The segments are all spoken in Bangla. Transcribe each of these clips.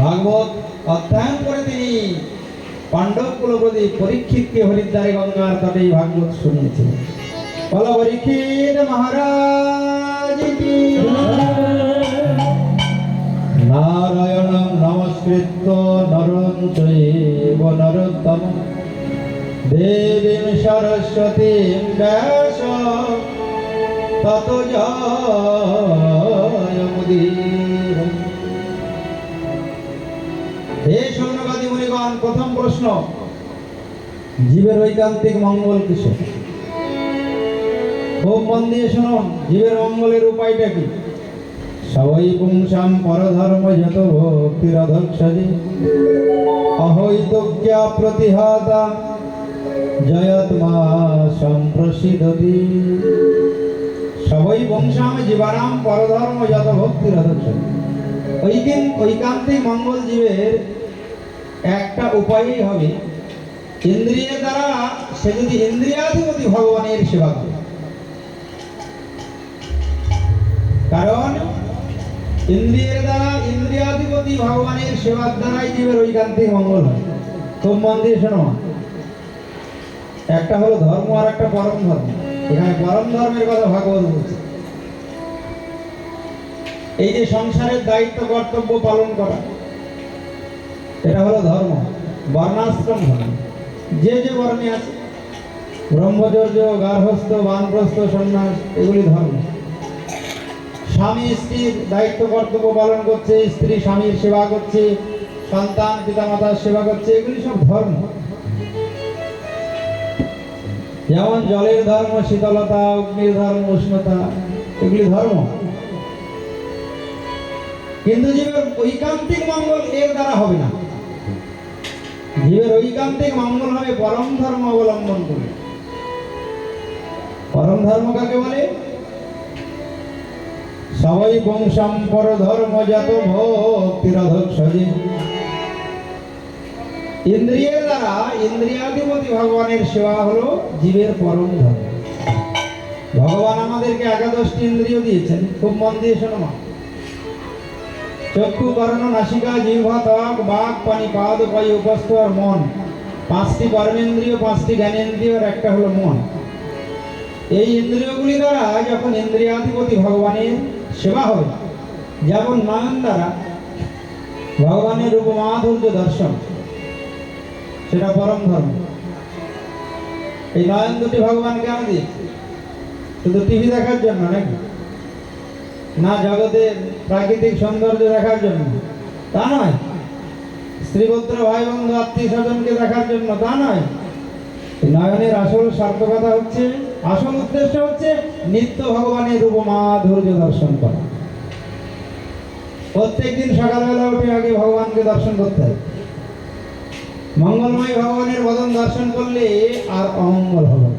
ভাগবত অধ্যয়ন করে তিনি পাণ্ডব কুলপতি পরীক্ষিতকে হরিদ্বারে গঙ্গার তটে এই ভাগবত শুনিয়েছিলেন বল পরীক্ষিত মহারাজ নারায়ণং নমস্কৃত্য নরং চৈব নরোত্তম। দেবীং সরস্বতীং ব্যাস। তত জয়মুদীর মুনিগণ প্রথম প্রশ্ন, জীবের ঐকান্তিক মঙ্গল কিসে খুব মন দিয়ে শুনুন, জীবের মঙ্গলের উপায়টা কি? সবই পুংসাম পরধর্ম যত ভক্তিরধক্ষজি। অহৈতজ্ঞা প্রতিহতা জয়ত্মা সম্প্রসিদতি সবই বংশাম জীবানাম পরধর্ম যত ভক্তিরধক্ষজি। ঐকিন ঐকান্তিক মঙ্গল জীবের একটা উপায়ই হবে। ইন্দ্রিয়ের দ্বারা সে যদি ইন্দ্রিয়াধিপতি ভগবানের সেবা করে। কারণ ইন্দ্রিয়ের দ্বারা ইন্দ্রিয়াধিপতি ভগবানের সেবার দ্বারাই জীবের ঐকান্তিক মঙ্গল হয়। খুব মন দিয়ে শোনো। একটা হলো ধর্ম আর একটা পরম ধর্ম। এখানে পরম ধর্মের কথা ভাগবত বলছে। এই যে সংসারের দায়িত্ব, কর্তব্য পালন করা। এটা হলো ধর্ম, বর্ণাশ্রম ধর্ম। যে যে বর্ণে আছে, ব্রহ্মচর্য, গার্হস্থ, বানপ্রস্থ, সন্ন্যাস, এগুলি ধর্ম। স্বামী স্ত্রীর দায়িত্ব, কর্তব্য পালন করছে, স্ত্রী স্বামীর সেবা করছে, সন্তান, পিতামাতার সেবা করছে, এগুলি সব ধর্ম। যেমন জলের ধর্ম, শীতলতা, অগ্নির ধর্ম, উষ্ণতা, এগুলি ধর্ম। কিন্তু জীবের ঐকান্তিক মঙ্গল এর দ্বারা হবে না। জীবের ঐকান্তিক মঙ্গল হবে পরম ধর্ম অবলম্বন করে। পরম ধর্ম কাকে বলে? সবাই বংশম পর ধর্ম যত ভক্তিরধক্ষজি ইন্দ্রিয়ের দ্বারা ইন্দ্রিয়াধিপতি ভগবানের সেবা হলো জীবের পরম ধর্ম। ভগবান আমাদেরকে একাদশটি ইন্দ্রিয় দিয়েছেন। খুব মন দিয়ে শোনো মা। চক্ষু কর্ণ নাসিকা জিহ্বা ত্বক, বাক পানি পাদ পাই উপস্থ আর মন। পাঁচটি কর্মেন্দ্রিয়, পাঁচটি জ্ঞানেন্দ্রিয়, আর একটা হলো মন। এই ইন্দ্রিয়গুলি দ্বারা যখন ইন্দ্রিয়াধিপতি ভগবানের সেবা হবে যেমন নয়ন দ্বারা ভগবানের রূপ মাধুর্য দর্শন, সেটা পরম ধর্ম। এই নয়ন দুটি ভগবান কেন দিয়েছে। শুধু টিভি দেখার জন্য নাকি? না জগতের প্রাকৃতিক সৌন্দর্য দেখার জন্য। তা নয়। স্ত্রীপুত্র ভাই বন্ধু আত্মীয় স্বজনকে দেখার জন্য তা নয়। নয়নের আসল সার্থকতা হচ্ছে, আসল উদ্দেশ্য হচ্ছে নিত্য ভগবানের রূপ মাধুর্য দর্শন করা। প্রত্যেকদিন সকালবেলা উঠে আগে ভগবানকে দর্শন করতে হয়। মঙ্গলময় ভগবানের বদন দর্শন করলে আর অমঙ্গল হবে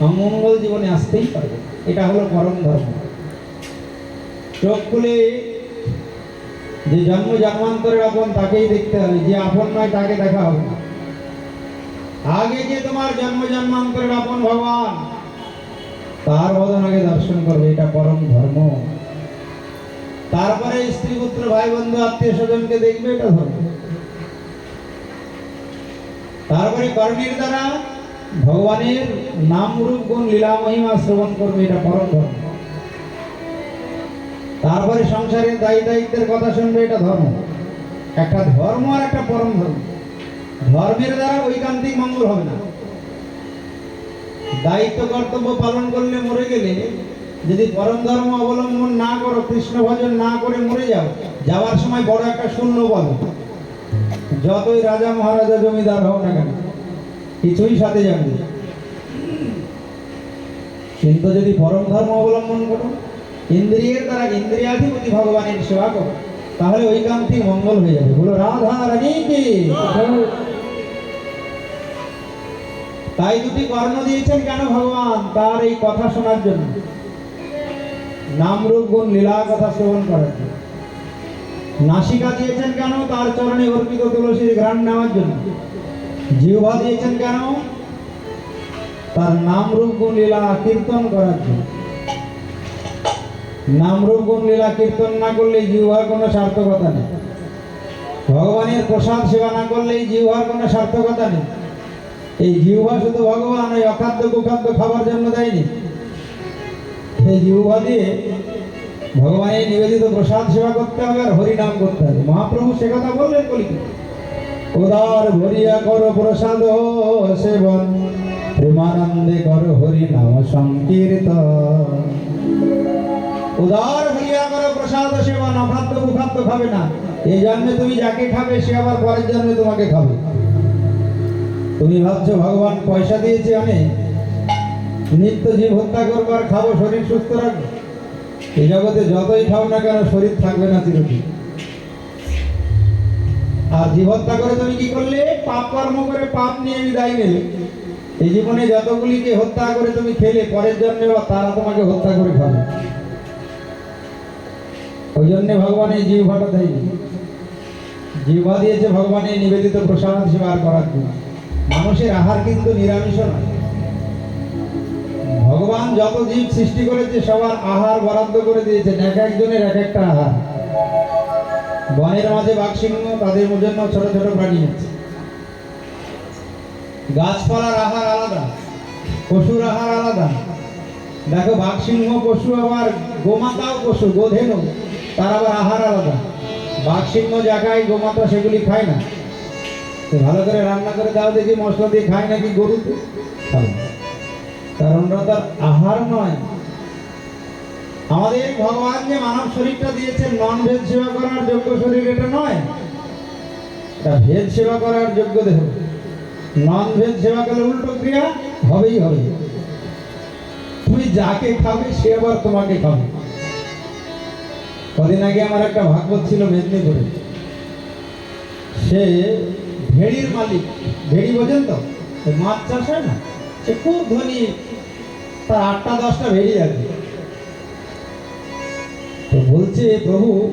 অমঙ্গল জীবনে আসতেই পারবে। এটা হলো পরম ধর্ম। চোখ খুলে যে জন্ম জন্মান্তরের আপন তাকেই দেখতে হবে, যে আপন নয় তাকে দেখা হবে না। আগে যে তোমার জন্ম জন্মান্তরের আপন ভগবান, তার বদন আগে দর্শন করবে, এটা পরম ধর্ম। তারপরে স্ত্রী, পুত্র, ভাই, বন্ধু, আত্মীয় স্বজনকে দেখবে, এটা ধর্ম। তারপরে কর্মের দ্বারা ভগবানের নাম রূপ, গুণ, লীলা, মহিমা শ্রবণ করবে, এটা পরম ধর্ম। তারপরে সংসারের দায়ী দায়িত্বের কথা শুনবে এটা ধর্ম। একটা ধর্ম আর একটা পরম ধর্ম। ধর্মের দ্বারা ঐকান্তিক মঙ্গল হবে না। দায়িত্ব, কর্তব্য পালন করলে মরে গেলে যদি পরম ধর্ম অবলম্বন না করো, কৃষ্ণ ভজন না করে মরে যাও, যাওয়ার সময় বড় একটা শূন্য পাবে যতই রাজা মহারাজা জমিদার হও না কেন, কিছুই সাথে যাবে। কিন্তু যদি পরম ধর্ম অবলম্বন করো ইন্দ্রিয়ের দ্বারা ইন্দ্রিয়াধিপতি ভগবানের সেবা করো। তাহলে ঐকান্তিক মঙ্গল হয়ে যাবে। বলো, রাধা রানী কি? তাই দুটি কর্ণ দিয়েছেন কেন ভগবান? তার এই কথা শোনার জন্য। নাম রূপ গুণ লীলা কথা শ্রবণ করার জন্য। নাসিকা দিয়েছেন কেন? তার চরণে অর্পিত তুলসীর ঘ্রাণ নেওয়ার জন্য। জিহ্বা দিয়েছেন কেন? তার নাম রূপ গুণ লীলা কীর্তন করার জন্য। নাম রূপ গুণ লীলা কীর্তন না করলে জিহ্বার কোনো সার্থকতা নেই। ভগবানের প্রসাদ সেবা না করলে এই জিহ্বার কোনো সার্থকতা নেই। এই জিহ্বা শুধু ভগবান, ওই অখাদ্য কুখাদ্য খাবার জন্য দেয়নি। সেই জিহ্বা দিয়ে ভগবানের নিবেদিত প্রসাদ সেবা করতে হবে আর হরিনাম করতে হবে। মহাপ্রভু সে কথা বললেন বলি? উদার ভরিয়া করো প্রসাদ সেবন, প্রেমানন্দে করো হরিনাম সংকীর্তন। উদার ভরিয়া করো প্রসাদ সেবন অখাদ্য কুখাদ্য খাবে না। এই জন্মে তুমি যাকে খাবে, সে আবার পরের জন্মে তোমাকে খাবে। তুমি ভাবছ, ভগবান পয়সা দিয়েছে অনেক। নিত্য জীব হত্যা করব আর খাব, শরীর সুস্থ রাখব। এই জগতে যতই খাও না কেন, শরীর থাকবে না চিরদিন। আর জীব হত্যা করে তুমি কি করলে? পাপ কর্ম করে পাপ নিয়ে বিদায় নিলে। এই জীবনে যতগুলিকে হত্যা করে তুমি খেলে, পরের জন্মে বা তারা তোমাকে হত্যা করে খাবে। ওই জন্যে ভগবান এই জিহ্বাটা দেয়নি। জিহ্বা দিয়েছে ভগবানের নিবেদিত প্রসাদ সেবার করার জন্য। মানুষের আহার কিন্তু নিরামিষ নয়। ভগবান যত জীব সৃষ্টি করেছে, সবার আহার বরাদ্দ করে দিয়েছেন এক একজনের এক একটা আহার। বনের মাঝে বাঘসিংহ তাদের জন্য ছোট ছোট প্রাণী আছে। গাছপালার আহার আলাদা, পশুর আহার আলাদা। দেখো বাঘসিংহ পশু, আবার গোমাতাও পশু গোধেনু তার আবার আহার আলাদা। বাঘসিংহ যা খায়, গোমাতা সেগুলি খায় না। তো ভালো করে রান্না করে দাও দেখি, মশলা দিয়ে খায় নাকি গরু তো খাবে না। কারণ ওরা তার আহার নয়। আমাদের ভগবান যে মানব শরীরটা দিয়েছে নন ভেজ সেবা করার যোগ্য শরীর এটা নয়। এটা ভেজ সেবা করার যোগ্য দেহ। নন ভেজ সেবা করলে উল্টো ক্রিয়া হবেই হবে। তুমি যাকে খাবে, সে আবার তোমাকে খাবে। কদিন আগে আমার একটা ভাগবত ছিল মেদিনীপুরে। সে ভেড়ির মালিক, ভেড়ি বোঝেন তো? মাছ চাষ হয় না? সে খুব ধনী, তার আটটা দশটা ভেড়ি আছে। তো বলছে, প্রভু,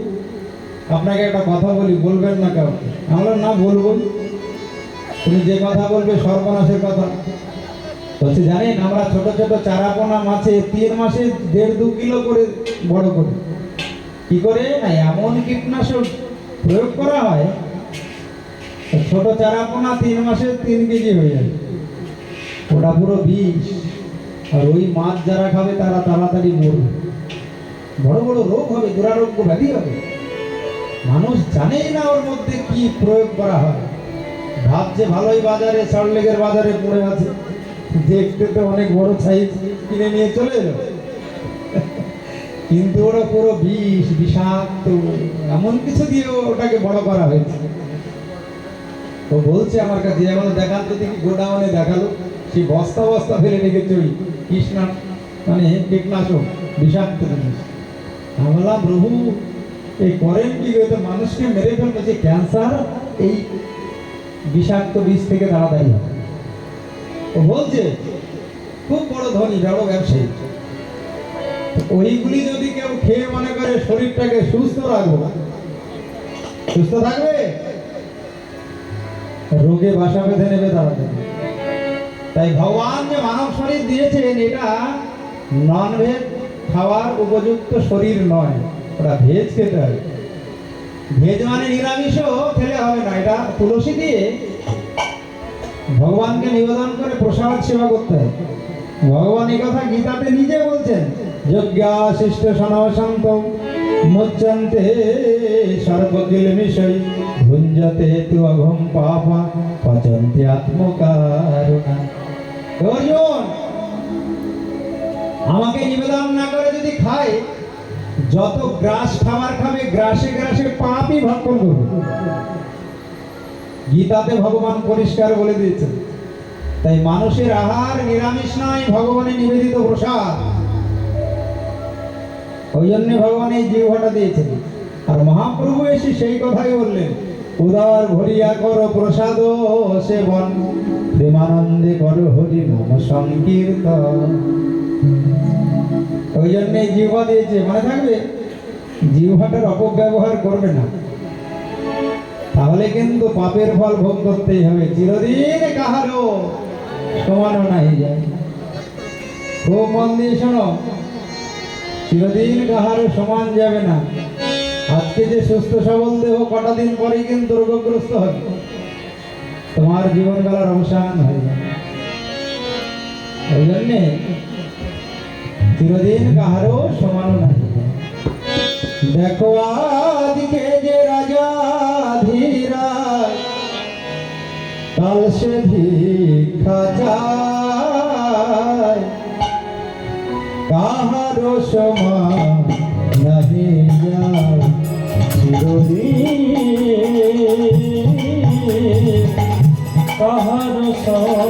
আপনাকে একটা কথা বলি, বলবেন না কাউকে? আমরা না বলব তুমি যে কথা বলবে, সর্বনাশের কথা। বলছে, জানেন, আমরা ছোট ছোট চারাপোনা মাছে তিন মাসে দেড় দু কিলো করে বড় করে। কি করে? না, এমন কীটনাশক প্রয়োগ করা হয় ছোট চারাপোনা তিন মাসে তিন কেজি হয়ে যায়। ওটা পুরো বিষ। আর ওই মাছ যারা খাবে, তারা তাড়াতাড়ি মরবে। বড় বড় রোগ হবে, দুরারোগ্য ব্যাধি হবে। মানুষ জানেই না ওর মধ্যে কি প্রয়োগ করা হয়। ভাবছে ভালোই বাজারে সল্টলেকের বাজারে পড়ে আছে। দেখতে তো অনেক বড় সাইজ কিনে নিয়ে চলে এলো। কিন্তু ওরা পুরো বিষ বিষাক্ত। এমন কিছু দিয়ে ওটাকে বড় করা হয়েছে। ও বলছে আমার কাছে যেমন দেখান তো দেখি গোডাউনে দেখাল। সেই বস্তা বস্তা ফেলে রেখেছে ওই কৃষ্ণা মানে কীটনাশক, বিষাক্ত জিনিস। আমি বললাম, প্রভু, এই করেন কি গো? এ তো মানুষকে মেরে ফেলবে যে ক্যান্সার, এই বিষাক্ত বিষ থেকে তাড়াতাড়ি ও বলছে, খুব বড় ধনী, বড় ব্যবসায়ী। ওইগুলি যদি কেউ খেয়ে মনে করে শরীরটাকে সুস্থ রাখব সুস্থ থাকবে? রোগে বাসা বেঁধে নেবে তাড়াতাড়ি তাই ভগবান যে মানব শরীর দিয়েছেন, এটা নন ভেজ খাওয়ার উপযুক্ত শরীর নয়, ওটা ভেজ খেতে হবে। ভেজ মানে নিরামিষও খেলে হবে না, এটা তুলসী দিয়ে ভগবানকে নিবেদন করে প্রসাদ সেবা করতে হয় ভগবান এই কথা গীতাতে নিজে বলছেন যজ্ঞা শিষ্ট সনশান্ত মুচ্যন্তে সর্বকিল মিশয় ভুঞ্জতে তু অঘম পাপা পচন্তি আত্মকারুণা অর্জুন আমাকে নিবেদন না করে যদি খায়, যত গ্রাস খাবার খাবে, গ্রাসে গ্রাসে পাপই ভক্ষণ করবে। গীতাতে ভগবান পরিষ্কার বলে দিয়েছেন, তাই মানুষের আহার নিরামিষ নয় ভগবানের নিবেদিত প্রসাদ। ওই জন্য ভগবান এই জিহ্বাটা দিয়েছেন। আর মহাপ্রভু এসে সেই কথাই বললেন, উদার ভরিয়া করো প্রসাদ সেবন, প্রেমানন্দে করো হরি নাম সংকীর্তন। ওই জন্য জিহ্বা দিয়েছে, মনে থাকবে? জিহ্বাটার অপব্যবহার করবে না। তাহলে কিন্তু পাপের ফল ভোগ করতেই হবে। চিরদিন কাহারও সমানও নাই যায়। খুব মন দিয়ে শোনো চিরদিন কাহারও সমান যাবে না। আজকে যে সুস্থ সবল দেহ কটা দিন পরেই কিন্তু রোগগ্রস্ত হবে। তোমার জীবনকালের অবসান হয়ে যাবে। ওই জন্যে চিরদিন কাহারও সমান নাই দেখো আজকে যে রাজা ধীরা কাল সে ভিক্ষা সমা নাহি যাও চিরদিন। কাহার সমা